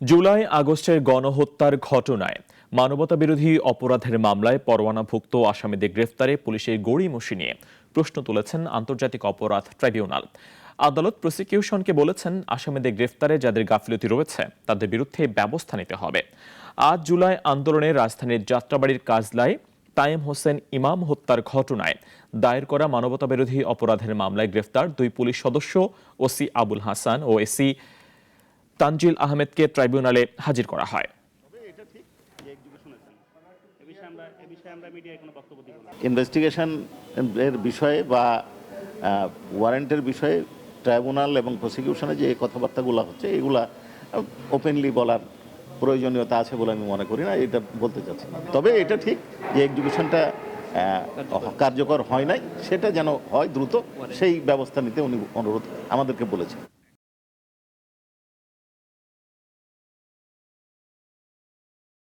জুলাই আগস্টের গণহত্যার ঘটনায় মানবতাবিরোধী অপরাধের মামলায় পরোয়ানাভুক্ত আসামিদের গ্রেফতারে পুলিশের গড়িমসি নিয়ে প্রশ্ন তুলেছেন আন্তর্জাতিক অপরাধ ট্রাইব্যুনাল। আদালত প্রসিকিউশনকে বলেছেন, আসামিদের গ্রেফতারে যাদের গাফিলতি রয়েছে, তাদের বিরুদ্ধে ব্যবস্থা নিতে হবে। আজ জুলাই আন্দোলনে রাজধানীর যাত্রাবাড়ির কাজলায় তায়েম হোসেন ইমাম হত্যার ঘটনায় দায়ের করা মানবতাবিরোধী অপরাধের মামলায় গ্রেফতার দুই পুলিশ সদস্য, ওসি আবুল হাসান ও এসি তানজিল আহমেদকে ট্রাইব্যুনালে হাজির করা হয়। ইনভেস্টিগেশন এর বিষয়ে বা ওয়ারেন্টের বিষয়ে ট্রাইব্যুনাল এবং প্রসিকিউশনে যে কথাবার্তাগুলো হচ্ছে, এগুলা ওপেনলি বলার প্রয়োজনীয়তা আছে বলে আমি মনে করি না, এটা বলতে চাচ্ছি তবে এটা ঠিক যে এক্সিকিউশনটা কার্যকর হয় নাই, সেটা যেন হয় দ্রুত, সেই ব্যবস্থা নিতে উনি অনুরোধ আমাদেরকে বলেছেন।